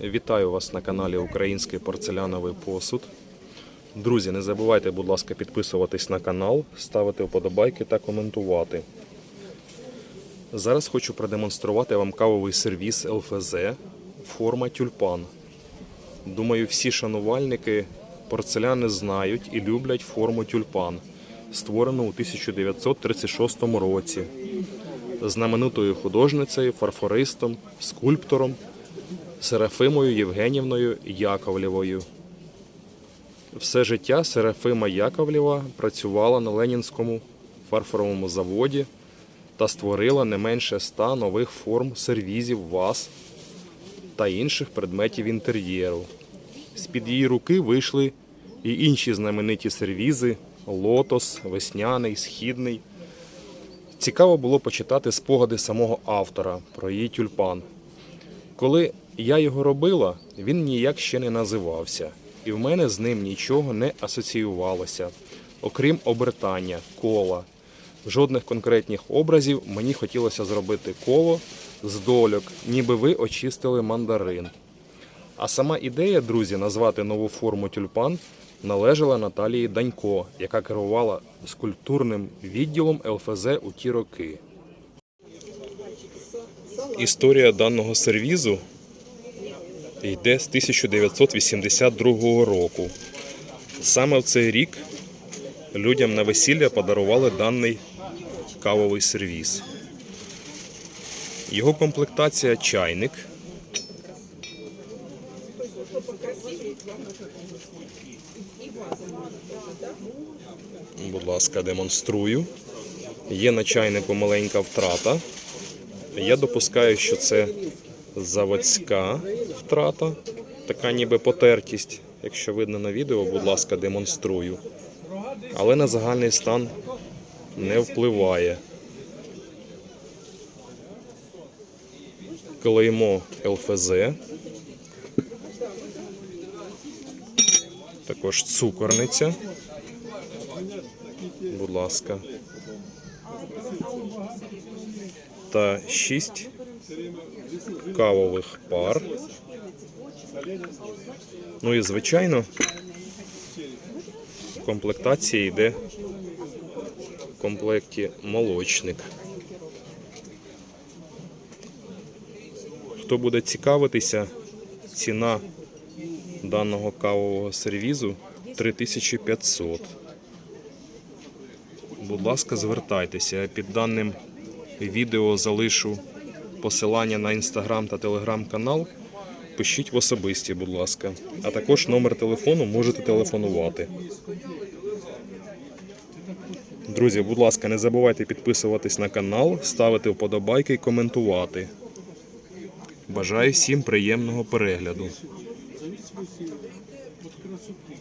Вітаю вас на каналі Український порцеляновий посуд. Друзі, не забувайте, будь ласка, підписуватись на канал, ставити вподобайки та коментувати. Зараз хочу продемонструвати вам кавовий сервіс ЛФЗ форма тюльпан. Думаю, всі шанувальники порцеляни знають і люблять форму тюльпан, створену у 1936 році знаменитою художницею, фарфористом, скульптором Серафимою Євгенівною Яковлєвою. Все життя Серафима Яковлєва працювала на Ленінському фарфоровому заводі та створила не менше ста нових форм сервізів ваз та інших предметів інтер'єру. З-під її руки вийшли і інші знамениті сервізи лотос, весняний, східний. Цікаво було почитати спогади самого автора про її тюльпан. Коли я його робила, він ніяк ще не називався, і в мене з ним нічого не асоціювалося, окрім обертання, кола. Жодних конкретних образів мені хотілося зробити коло з дольок, ніби ви очистили мандарин. А сама ідея, друзі, назвати нову форму тюльпан належала Наталії Данько, яка керувала скульптурним відділом ЛФЗ у ті роки. Історія даного сервізу йде з 1982 року. Саме в цей рік людям на весілля подарували даний кавовий сервіз. Його комплектація чайник. Будь ласка, демонструю. Є на чайнику маленька втрата. Я допускаю, що це заводська втрата, така ніби потертість. Якщо видно на відео, будь ласка, демонструю. Але на загальний стан не впливає. Клеймо ЛФЗ. Також цукорниця. Будь ласка. Та 6 кавових пар. Ну і звичайно, в комплектації йде в комплекті молочник. Хто буде цікавитися, ціна даного кавового сервізу 3500. Будь ласка, звертайтеся. Під даним відео залишу посилання на інстаграм та телеграм-канал. Пишіть в особисті, будь ласка. А також номер телефону можете телефонувати. Друзі, будь ласка, не забувайте підписуватись на канал, ставити вподобайки і коментувати. Бажаю всім приємного перегляду. Зовите свою красоти.